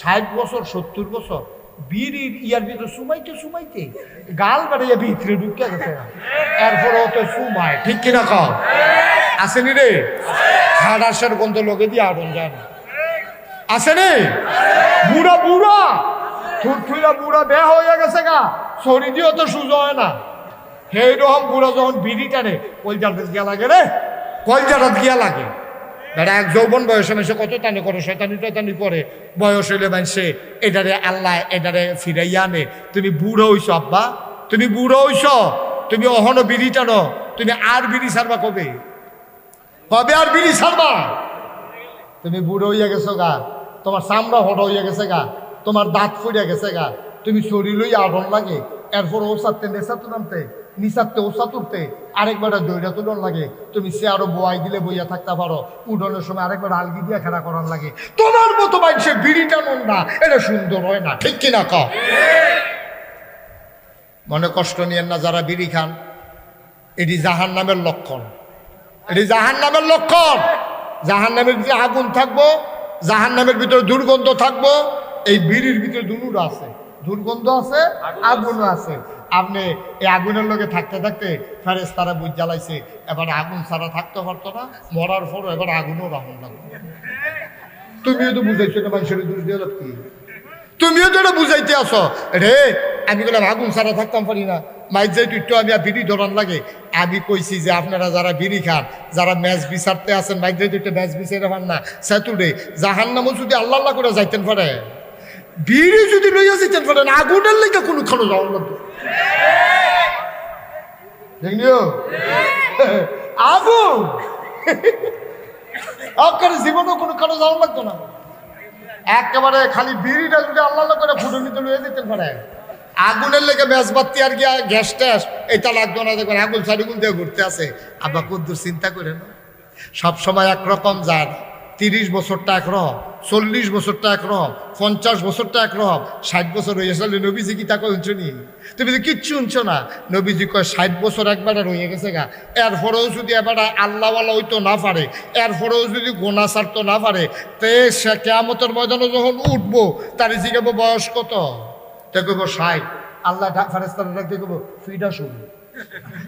ষাট বছর, সত্তর বছর বিড়ির ইয়ার ভিতরে সুমাইতে সুমাইতে গাল বাড়িয়ে ভিতরে ঢুকে গেছে এরপরে ও তো সুমায়, ঠিক কিনা কম আসেনি রে? খাডাসের গন্ধ লোকে দিয়ে আগুন যায় না। আসেনি বুড়া বুড়া! থুরথুরা বুড়া বেয়া হয়ে গেছে গা। শরীর দিয়েও তো সুযোগ হয় না। সেই রকম বুড়ো যখন বিড়ি টানে কলজাটা গিয়া লাগে রে? কলজাটা গিয়া লাগে। বেড়া এক যৌবন বয়সে মানুষে কত টানে করে, শয়তানি টয়তানি করে। বয়স হইলে মানুষে এটারে আল্লাহ এটারে ফিরাইয়া আনে। তুমি বুড়ো হইছ, আব্বা। তুমি বুড়ো হইছ। তুমি অহনো বিড়ি টানো। তুমি আর বিড়ি ছাড়বা কবে? কবে আর বিড়ি ছাড়বা? তুমি বুড়ো হইয়া গেছো গা। তোমার চামড়া হট হইয়া গেছে গা। তোমার দাঁত ফুড়িয়া গেছে গা। তুমি শরীর লইয়া আড়ন লাগে। এরপর ওসাতে নেশা তুলামতে নিশাতে ওসা তুলতে আরেকবার দইরা তুলন লাগে। তুমি সে আরও বোয়াই দিলে বইয়া থাকতে পারো। উডনের সময় আরেকবার আলগি দিয়ে খেলা করার লাগে। তোমার মতো মানুষে বিড়িটা মন না, এটা সুন্দর হয় না। ঠিক কিনা ক? মনে কষ্ট নিয়েন না যারা বিড়ি খান। এটি জাহান নামের লক্ষণ। এটি জাহান নামের লক্ষণ। জাহান নামের যে আগুন থাকব জাহান নামের ভিতরে দুর্গন্ধ থাকব, এই বিড়ির ভিতরে দুনুর আছে। দুর্গন্ধ আছে আগুনও আছে। আপনি এই আগুনের লোকে থাকতে থাকতে ফেরেস তারা বুঝ জ্বালাইছে এবার আগুন ছাড়া থাকতে পারতো না মরার পরও এবার আগুনও রাখুন লাগবে। তুমিও তো বুঝাইছো না মানুষের দূর দিয়ে লাভ কি? তুমিও তো এটা বুঝাইতে আসো রে আমি বললাম আগুন ছাড়া থাকতাম পারি না। মাইক যাই একটু আমি আর বিড়ি ধরান লাগে। আমি কইছি যে আপনারা যারা বিড়ি খান যারা ম্যাচ বিচারতে আছেন মাইক যাই একটু ম্যাচ বিচারে পান না সেতুরে জাহান নামও যদি আল্লাহ আল্লাহ করে যাইতেন পারে। বিড়ি যদি লইয়া যেতেন পারেন আগুনের লেগে কোনো খানো যাওয়ার লাগবে আগুন! আপনার জীবনেও কোনো খানো যাওয়ার লাগতো না। একেবারে খালি বিড়িটা যদি আল্লাহ করে ফুটে নিতে লইয়া দিতে পারে আগুনের লেগে ম্যাচ বাত্তি আর গিয়া গ্যাস ট্যাস এটা লাগতো না দেখবেন আগুন সারিগুন দিয়ে ঘুরতে আছে আবার কদ্দুর চিন্তা করে না। সবসময় একরকম যান তিরিশ বছরটা একরকম চল্লিশ বছরটা একরকম পঞ্চাশ বছরটা একরকম ষাট বছর হয়ে গেছে। নবীজি কি তাকে উঞ্চ নি? তুমি তো কিচ্ছু উঞ্চ না। নবীজি কয় ষাট বছর একবার রয়ে গেছে গা। এরপরেও যদি এবার আল্লাহওয়ালা হইতো না পারে এরপরেও যদি গোনা সারতো না পারে তে সে কেয়ামতের ময়দানে যখন উঠবো তার জিগাবো বয়স কত? তে দেখব ষাট। আল্লাহ ফেরেস্তার ডাকতে দেখব ফিটা শুরু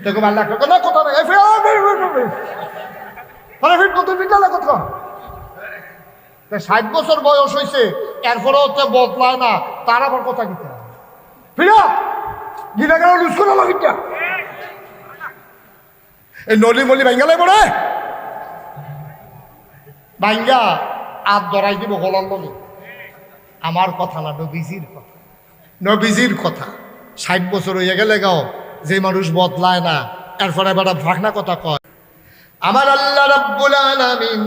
দেখব আল্লাহ কয়, না কথা ফিট কত ফিট তা ষাট বছর বয়স হয়েছে এরপরেও হচ্ছে বদলায় না, তার আবার কথা কিতা নলি দিব আমার কথা না, নবীজির কথা। নবীজির কথা। ষাট বছর হয়ে গেলে গাও, যে মানুষ বদলায় না, এরপরে এবার ভাগনা কথা কয়। আমার আল্লাহ রাব্বুল আলামিন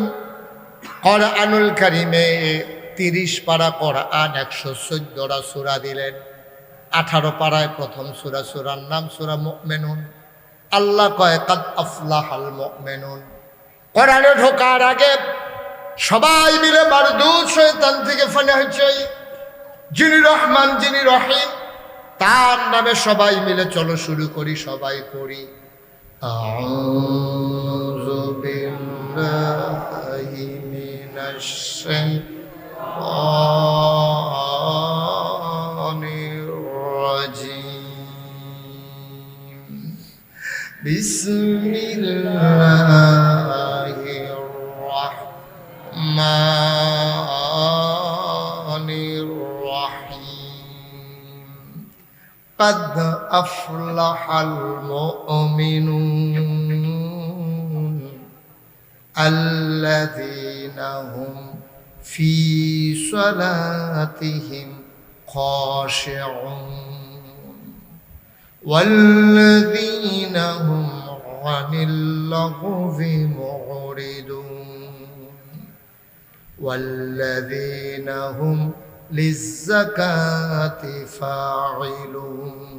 আনুল কারিমে তিরিশ পাড়া কোরআন, একশো চোদ্দরা সুরা দিলেন। আঠারো পাড়ায় প্রথম সুরা, সুরার নাম সুরা মেনুন আল্লাহ কয়, কাদ আফলাহাল মেনুন কোরআনে ঢোকার আগে সবাই মিলে মারদুদ শয়তান থেকে ফানে হয়েছে। যিনি রহমান, যিনি রহিম, তার নামে সবাই মিলে চলো শুরু করি, সবাই করি আ بالله من الشيطان الرجيم. بسم الله الرحمن الرحيم. قد أفلح المؤمنون في صلاتهم خاشعون. والذين هم عن اللغو معرضون. والذين هم للزكاة فاعلون.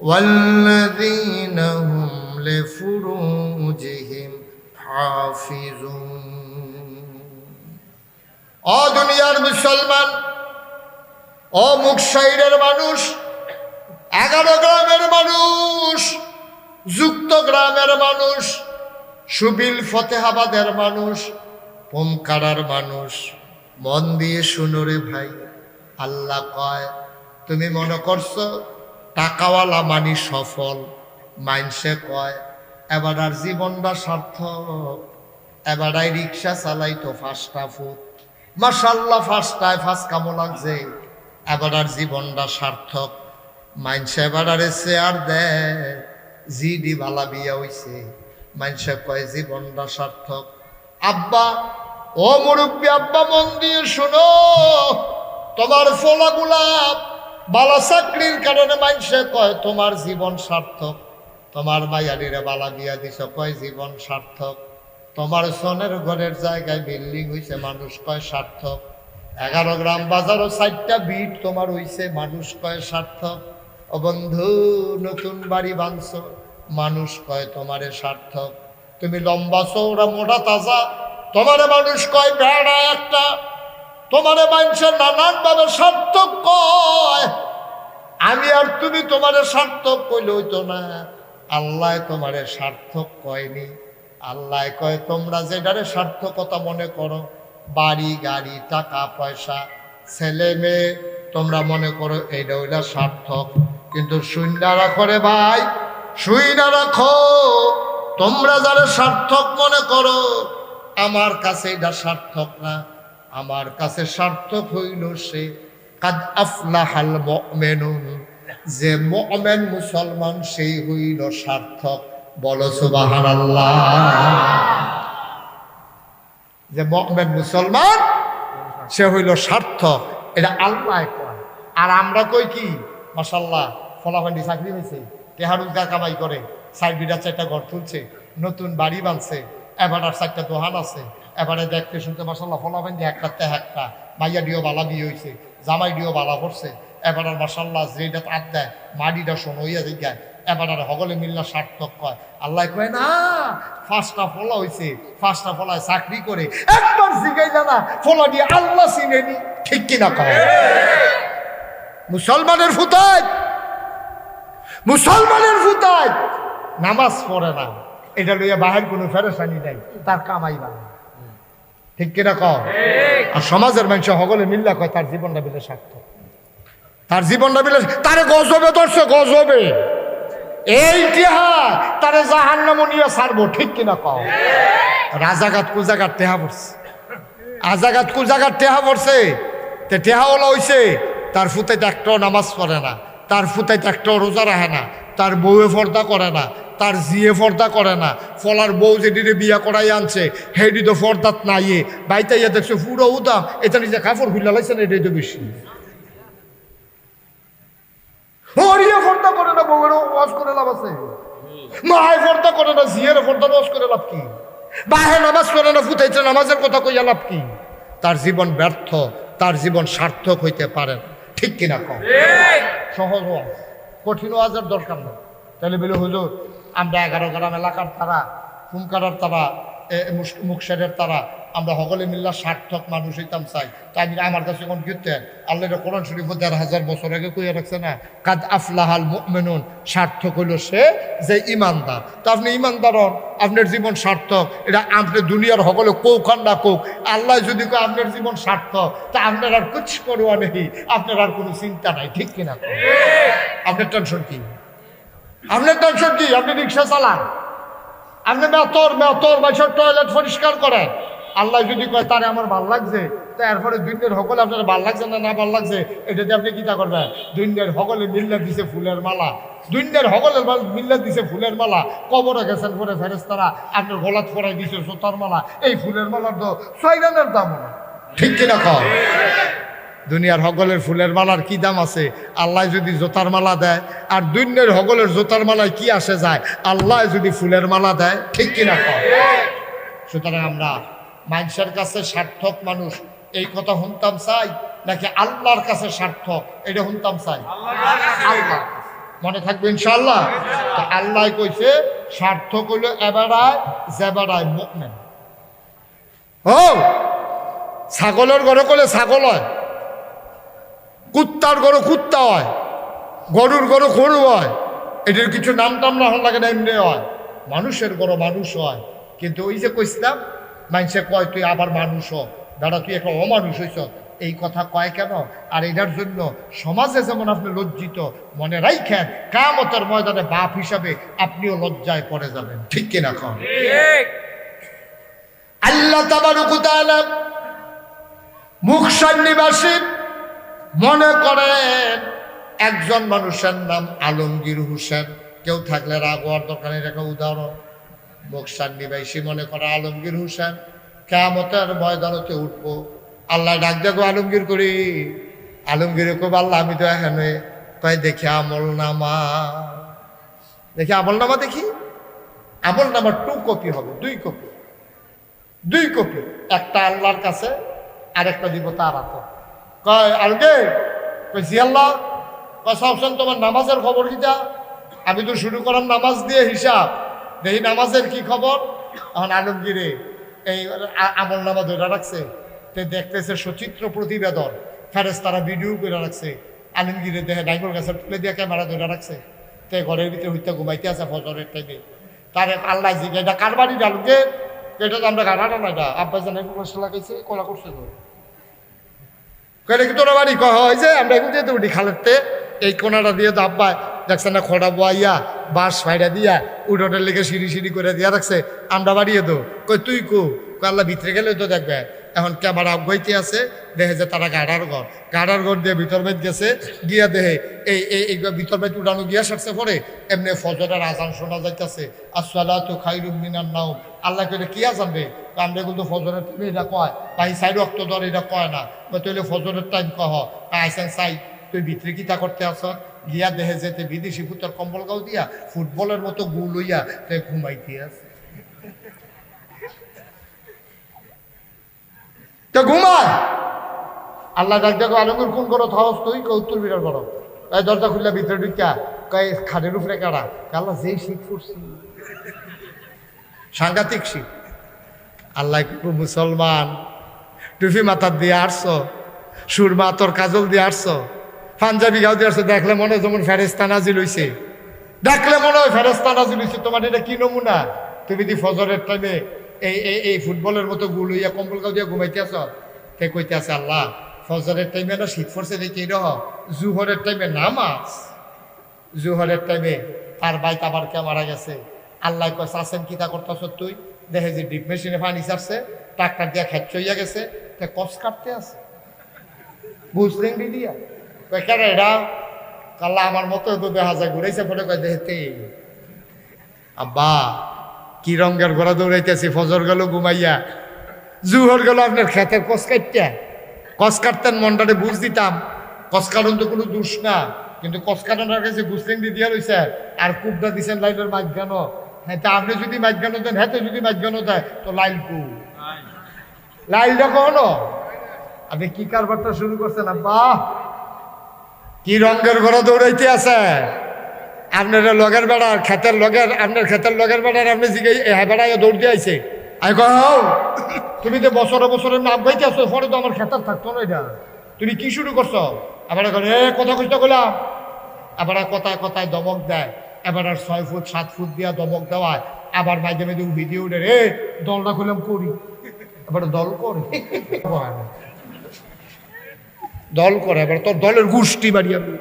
والذين هم لفروجهم حافظون. ও দুনিয়ার মুসলমান ও মুকসাইরের মানুষ, এগারো গ্রামের মানুষ, যুক্ত গ্রামের মানুষ, সুবিল ফতেহাবাদের মানুষ পোমকাড়ার মানুষ। মন দিয়ে শুনো রে ভাই, আল্লাহ কয়, তুমি মনে করছ টাকাওয়ালা মানি সফল? মাইনসে কয়, এবার আর জীবনটা সার্থক, এবার রিক্সা চালাই তো ফার্স্টা ফুট। মাসাল্লাহ ফার্স্টায় ফার্স্ট কামো লাগছে। এবার আর জীবনটা সার্থক। মাইনসে এবার আর চেয়ার দেয়। জিডি বালা বিয়া হইছে। মাইনসে কয়, জীবনটা সার্থক। আব্বা, ও মুরব্বী আব্বা, মন দিয়ে শোনো। তোমার ফোলা গোলাপ বালা চাকরির কারণে মাইনসে কয়, তোমার জীবন সার্থক। তোমার মাইয়ালিরে বালা বিয়া দিছ, কয়, জীবন সার্থক। তোমার সনের ঘরের জায়গায় বিল্ডিং হইছে, মানুষ কয় সার্থক। এগারো গ্রাম বাজারও চারটা বিট, তোমার হইছে মানুষ কয় সার্থক। ও বন্ধু, নতুন বাড়ি বাঁধছ মানুষ কয় তোমারে সার্থক। তুমি লম্বা চৌড়া মোটা, তাজা, তোমারে মানুষ কয় বেড়া একটা। তোমারে মানুষের নানান ভাবে সার্থক কয়। আমি আর তুমি তোমারে সার্থক কইলে হইতো না। আল্লাহ তোমারে সার্থক কয়নি। আল্লাহ কয়, তোমরা যেটারে সার্থকতা মনে করো, বাড়ি, গাড়ি, টাকা, পয়সা, ছেলে মেয়ে, তোমরা মনে করো এইটা ওইটা সার্থক। কিন্তু শূন্য রাখো রে ভাই শূন্য রাখো। তোমরা যারা সার্থক মনে করো, আমার কাছে এটা সার্থক না। আমার কাছে সার্থক হইল সে, কাদ আফলাহাল মুমিনুন যে মুমিন মুসলমান সেই হইল সার্থক। বলো সুবহানাল্লাহ। যে মুমিন মুসলমান, সে হইল সার্থক। এটা আল্লাহ আর আমরা কই কি? মাসাল্লাহ ফলাফান্ডি চাকরি হয়েছে। তেহা রোজগার কামাই করে। সাইড বিটা চারটা ঘর তুলছে, নতুন বাড়ি বানছে এবার আর চারটা দোহান আছে। এবারে দেখতে শুনতে মাসাল্লাহ ফলাফান্ডি একটা তে একটা। মাইয়া ডিও বালা বিয়ে হয়েছে জামাই ডিও বালা পড়ছে এবার আর মাসাল্লাহ যেটা দেয় মাডিটা শোনো হইয়া দিগায় এবার আর হগলে মিল্লা সার্থক কয় আল্লাহ কয় না ফার্স্টটা ফলা হয়েছে ফার্স্টটা ফলায় চাকরি করে। একবার জিগাই জানা ফলা দিয়ে আল্লাহ চিনেনি ঠিক কিনা কয়? মুসলমানের ফুতায়। মুসলমানের ফুতায়। নামাজ পড়ে না। এটা লইয়া বাহের কোনো ফেরেসানি নাই। তার কামাই না ঠিক কিনা কও আর সমাজের মানুষ হগলে মিল্লা কয় তার জীবনটা বিলে সার্থক। তার জীবনটা বিলে তারে গজবে ধরছে গজবে। এই টেহা তারে জাহান নিয়ে ছাড়বো, ঠিক কিনা কও? রাজাঘাট কুজাঘাট টেহা পড়ছে? আজাঘাট কুজাঘাট টেহা পড়ছে? তে টেহাওয়ালা হইছে, তার ফুতাইতে একটাও নামাজ পড়ে না, তার ফুতাইতে একটাও রোজা রাখে না, তার বউয়ে ফর্দা করে না, তার জিয়ে ফর্দা করে না, ফলার বউ যেটিরে বিয়া করাই আনছে, হেডি তো ফর্দাত নাইয়ে বাইতে ইয়া দেখছ পুরো উদাম, এটা নিজে কাপড় খুলে লাইছে না এটাই তো বেশি। ফর্দা করে না বউয়ের ওয়াজ করে লাভ আছে। মায় ফর্দা করে না জিয়ের ফর্দা ওয়াজ করে লাভ কি? বাহে নামাজ পড়ে না, ফুটাইছে নামাজের কথা কইয়া লাভ কি? তার জীবন ব্যর্থ, তার জীবন সার্থক হইতে পারে ঠিক কিনা কম সহজ ওয়াজ। কঠিন ওয়াজের দরকার নেই। তাহলে বলে, হুজুর, আমরা এগারো গ্রাম এলাকার তারা ফুমকারার তারা মুখশেরের তারা আমরা সকলে মিল্লা সার্থক মানুষ হইতাম চাই। তাই আমি আমার কাছে কোন কীর্তে আল্লাহ কোরআন শরীফ দেড় হাজার বছর আগে কইয়া রাখছে না, কাদ আফলাহাল মেনুন সার্থক হইল সে যে ইমানদার। তো আপনি ইমানদার হন, আপনার জীবন সার্থক, এটা আপনি দুনিয়ার সকলে কৌক আর না কৌক। আল্লাহ যদি কয় আপনার জীবন সার্থক, তা আপনার আর কিছু করুয়া নেই, আপনার আর কোনো চিন্তা নাই, ঠিক কিনা? আপনার টেনশন কি? আপনার টেনশন কি? আপনি রিক্সা চালান, আপনি মেতর মেতর বাসার টয়লেট পরিষ্কার করেন। আল্লাহ যদি কয়, তারে আমার ভালো লাগছে, তো এরপরে দুনিয়ার সকলে আপনার ভালো লাগছে না না ভালো লাগছে, এটাতে আপনি কিতা করবেন? দুনিয়ার সকলে মিল্লা দিছে ফুলের মালা। দুনিয়ার সকলের মিল্লা দিছে ফুলের মালা। কবরে গেছেন পরে ফেরেস্তারা আপনার গলাত পরাই দিছে সোতার মালা। এই ফুলের মালার তো ছয় দাম ঠিক কিনা কয়? দুনিয়ার হগলের ফুলের মালার কি দাম আছে? আল্লাহ যদি জোতার মালা দেয়, আর দুনিয়ার হগলের জোতার মালায় কি আসে যায়? আল্লাহ যদি ফুলের মালা দেয়, ঠিক কিনা সুতরাং আমরা মানুষের কাছে সার্থক মানুষ। এই কথা শুনতাম চাই, নাকি আল্লাহর কাছে সার্থক? এটা শুনতাম চাই। আল্লাহ। মনে থাকবে ইনশাল্লাহ আল্লাহ কইছে, সার্থক হইল এবারায় জেবারায় মুকমেন ও! ছাগলের ঘরে করলে ছাগল হয়। কুত্তার গরু কুত্তা হয়। গরুর গরু গরু হয়। এটার কিছু নাম টাম না হন লাগে না, এমনি হয়। মানুষের গরু মানুষ হয়। কিন্তু ওই যে কইছিলাম মানুষে কয় তুই আবার মানুষ হ। দাদা তুই একটা অমানুষ হইছ। এই কথা কয় কেন? আর এটার জন্য সমাজে যেমন আপনি লজ্জিত মনে রাইখেন কামতের ময়দানে বাপ হিসাবে আপনিও লজ্জায় পড়ে যাবেন। ঠিক কিনা কন? আল্লাহ তাবারুকুতালা মুখসান নিবাসী মনে করেন একজন মানুষের নাম আলমগীর হোসেন। কেউ থাকলে রাগ হওয়ার দোকানের একটা উদাহরণ। মুখসান নিবাসী মনে করে আলমগীর হোসেন। কেমতের ময়দানতে উঠবো। আল্লাহ ডাক দেখো আলমগীর করি। আলমগীর খুব আল্লাহ, আমি তো এখানে কয় দেখি আমল নামা। দেখি আমল নামা দেখি? আমল নামার টু কপি হবে, দুই কপি। দুই কপি, একটা আল্লাহর কাছে আর একটা দিব তার হাতে। কয় আলগে কই জি আল্লাহ, কয় সবসময় তোমার নামাজের খবর কি যা আমি তো শুরু করলাম নামাজ দিয়ে হিসাব। দেখি নামাজের কি খবর? এখন আলমগীরে এই আমল নামা ধরে রাখছে। দেখতেছে সচিত্র প্রতিবেদন। ফেরেস তারা ভিডিও করে রাখছে। আলমগীরে দেখে ডাইগর গাছে তুলে দিয়ে ক্যামেরা ধরে রাখছে। তে ঘরের ভিতরে হইতে ঘুমাইতে আছে ফজরের টাইমে তার আল্লাহ জিগে এটা কার বাড়ি ডালুকে এটা তো আমরা গাড়াটা না এটা আব্বা জানে মশলা লাগাইছে কলা করছে তো। কইলে, কি তোর বাড়ি কহ? হয় যে, আমরা এগুলো যেতে উঠি এই কোনাটা দিয়ে তো আব্বা দেখছে না, খড়া বয়াইয়া, বাঁশ ফাইডা দিয়া উঠোনের লেগে সিঁড়ি সিঁড়ি করে দিয়া রাখছে। আমরা বাড়িয়ে দো। কই, তুই কু? আল্লাহ ভিতরে গেলে তো দেখবে। এখন ক্যামেরা অব্যাইতে আছে দেখে যে তারা গাড়ার ঘর। গাড়ার ঘর দিয়ে ভিতর বেদ গেছে, গিয়া দেহে এই এই ভিতর বেদ উড়ানো গিয়া সারছে পরে, এমনি ফজরের আজান শোনা যাইতেছে। আসসালা তো খাইরুম মিনার নাও আল্লাহ করে কি আজান রে? আমরা কিন্তু ফজরের টাইমে এটা কয়। ভাই সাইড রক্ত ধর, এটা কয় না। তুই ফজরের টাইম কহ। আইসেন সাই তুই ভিতরে কিতা করতে আস? গিয়া দেহে যেতে বিদেশি ফুতর কম্বল গাও দিয়া, ফুটবলের মতো গু লইয়া তুই ঘুমাইতে আছে তো ঘুমায়! আল্লাহ ডাক দেখো আলমগীর, কোন করো থাকস তুই? উত্তর বিরাট বড় এই দরজা খুললে ভিতরে ঢুকা কয়, খাটের উপরে কাড়া আল্লাহ যেই শীত করছি সাংঘাতিক শীত আল্লাহ মুসলমান টুফি মাথার দিয়ে আসছো সুরমা তোর কাজল দিয়ে আসছো পাঞ্জাবি গাও দিয়ে আসছো দেখলে মনে হয় যেমন ফেরেস্তা নাজিল হইছে। দেখলে মনে হয় ফেরেস্তা নাজিল হইছে। তোমার এটা কি নমুনা? তুমি দি ফজরের টাইমে এই এই এই ফুটবলের মতো গুল হইয়া কম্বল গাও দিয়া ঘুমাইতে আস কে কইতে আছে, আল্লাহ, ফজরের টাইমে না শীত পড়ছে দেখি রহ জুহরের টাইমে নাম নামাজ। জুহরের টাইমে তার বাইক আবার কে মারা গেছে। আল্লাহ কয় চাষেন কিতা করতেছ তুই? দেখে যে ডিপ মেশিনে পানি ছাড়ছে, ট্রাক্টার দিয়া খেত চইয়া গেছে, তে কস কাটতে আছে। বুঝলেন দিয়া কেন এটা কাল্লা আমার মতো তো দেখা যায়, ঘুরাইছে ফটো কয় দেখতে আব্বা, কি রঙের ঘোড়া দৌড়াইতেছি, ফজর গেল ঘুমাইয়া। জুহর গেল আপনার খেতের কস কাটটা কস কাটতেন মনটারে বুঝ দিতাম। কস কাটন তো কোনো দোষ না, কিন্তু কস কাটনের কাছে গুসলেন দিয়ে দিয়া রয়েছে আর কুবটা দিছেন লাইলের মাঝখানো হ্যাঁ তা আপনি যদি মাঝখানো দেন হ্যাঁ যদি মাঝখানো দেয় তো লাইল কু। লাইলটা কখনো? আপনি কি কারবারটা শুরু করছেন, আব্বা? কি রঙের ঘরে দৌড়াইতে আছে? আপনার লগের বেড়ার খেতের লগের, আপনার খেতের লগের বেড়ার আপনি জিগে হ্যাঁ বেড়ায় দৌড় দিয়ে আইছে। তুমি তো বছরে বছরে নাম গাইতে আসছো পরে তো আমার খেতার থাকতো না এটা। তুমি কি শুরু করছ? আবার এখন এ, কথা কইতে গেলাম আবার কথায় কথায় দমক দেয়। এবার আর ছয় ফুট, সাত ফুট দিয়া দমক দেওয়ায়। আবার মাঝে মাঝে ভিডিও উঠে রে দলটা খুললাম করি। এবার দল করে। দল করে এবার তোর দলের গোষ্ঠী বাড়ি আমি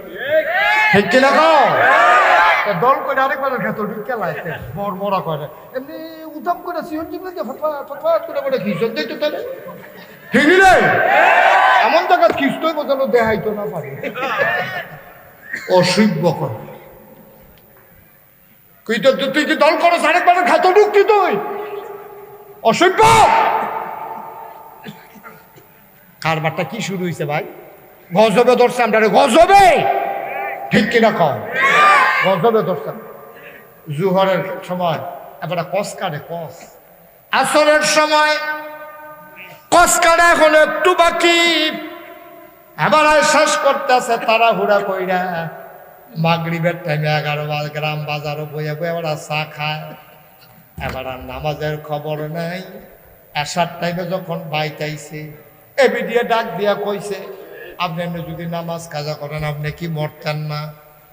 ঠিক কিনা কও? দল করে আরেকবার খেত ঢুকে লাইতে বড় বড় করে এমনি উদাম করে সিহন জিগলে যে ফটফা ফটফা করে বলে খিচন দেয় তো তাহলে? ঠিক রে এমন জায়গা খিস্তই বোঝানো দেখাইতো না পারে। অসভ্য করে তুই তো তুই কি দল করো আরেকবার খেত ঢুকতি তুই? অসভ্য? কারবারটা কি শুরু হয়েছে ভাই? গজবে ধরছে আমরা গজবে? ঠিক কিনা কম গজবে ধরছে। জুহরের সময়, এবার কস কাটে কস। আসরের সময়, কস কাটে এখন একটু বাকি। এবার শেষ করতেছে তারা হুড়া কইরা। মাগরিবের টাইমে এগারো বাজ, গ্রাম বাজারও বইয়া বই এবার চা খায়। এবার আর নামাজের খবর নাই। আসার টাইমে যখন বাইতাইছে এবি দিয়ে ডাক দিয়া কইছে আপনি যদি নামাজ কাজা করেন, আপনি কি মরতেন না?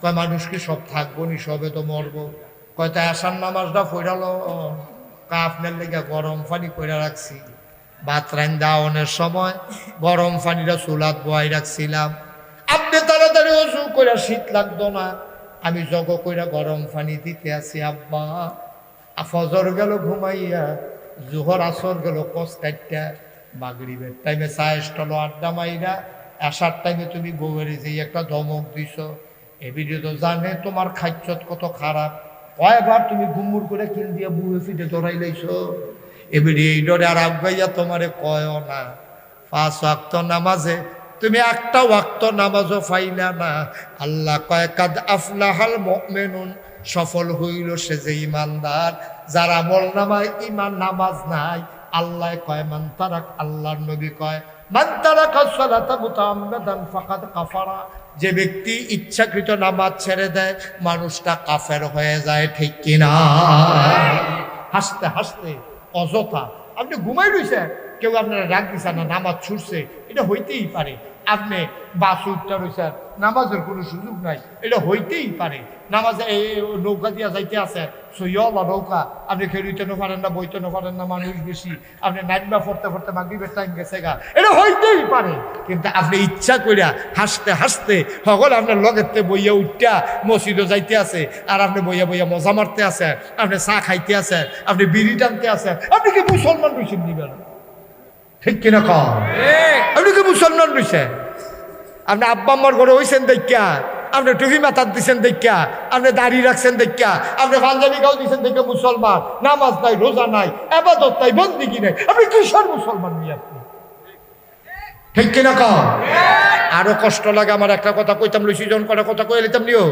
কয়, মানুষ কি সব থাকব নি, সবে তো মরবো। কয়, তাই আসার নামাজটা ফইরালো আপনার লেগে গরম পানি কইরা রাখছি। ভাত রান্দাওনের সময় গরম পানিটা চুলাত বয়াই রাখছিলাম। আপনি তাড়াতাড়ি অজু করে শীত লাগতো না। আমি জগ কইরা গরম পানি দিতে আছি, আব্বা। আ ফজর গেল ঘুমাইয়া, জোহর আসর গেল কস কাটটা মাগরিবের টাইমে চা স্টল আড্ডা মাইরা আসার টাইমে তুমি বউয়ের যে একটা ধমক দিছ, এ ভিডিও তো জানে তোমার খাদ্যত কত খারাপ। কয়বার তুমি গুমুর করে কিল দিয়ে বুয়ে ফিটে দৌড়াই লাইছো। এবারে এই ডরে আর আগাইয়া তোমারে কয় না। পাঁচ ওয়াক্ত নামাজে তুমি একটা ওয়াক্ত নামাজও পাইলা না। আল্লাহ কয়, কাদ আফলাহাল মেনুন সফল হইল সে যে ইমানদার। যারা আমল নামায়, ইমান নামাজ নাই। আল্লাহ কয়, মান তারাক আল্লাহর নবী কয় যে ব্যক্তি ইচ্ছাকৃত নামাজ ছেড়ে দেয়, মানুষটা কাফের হয়ে যায়, ঠিক কিনা? হাসতে হাসতে অযথা। আপনি ঘুমাই রয়েছেন কেউ আপনারা রাগ দিছে না, নামাজ ছুটছে, এটা হইতেই পারে। আপনি বাস উঠতে রয়েছেন নামাজের কোনো সুযোগ নাই। এটা হইতেই পারে। নামাজে এই নৌকা দিয়া যাইতে আছে সইয়লা নৌকা। আপনি খেলিতে না পারেন না বইতে না পারেন না, মানুষ বেশি। আপনি নাইটবা পড়তে পড়তে মাগরিবের টাইম গেছে গা। এটা হইতেই পারে। কিন্তু আপনি ইচ্ছা করিয়া হাসতে হাসতে সকল আপনার লগেতে বইয়া উঠটা মসজিদে যাইতে আছে, আর আপনি বইয়া বইয়া মজা মারতে আছেন আপনি চা খাইতে আছেন আপনি বিড়ি টানতে আছেন আপনি কি মুসলমান রয়েছেন নিবেন ঠিক কিনা কম? আপনি কি মুসলমান রয়েছেন আপনি আব্বা আম্মার ঘরে হয়েছেন দেখা আপনি টুপি মাথার দিচ্ছেন দেখা আপনি দাড়ি রাখছেন দেখা আপনি পাঞ্জাবি গাও দিচ্ছেন দেখে মুসলমান। নামাজ নাই রোজা নাই আবাদত নাই বন্দিগি নাই। আপনি কিসের মুসলমান নিয়ে আপনি? ঠিক কিনা কম? আরও কষ্ট লাগে আমার একটা কথা কইতাম লইছি জন কটা কথা কই লিতাম নিও?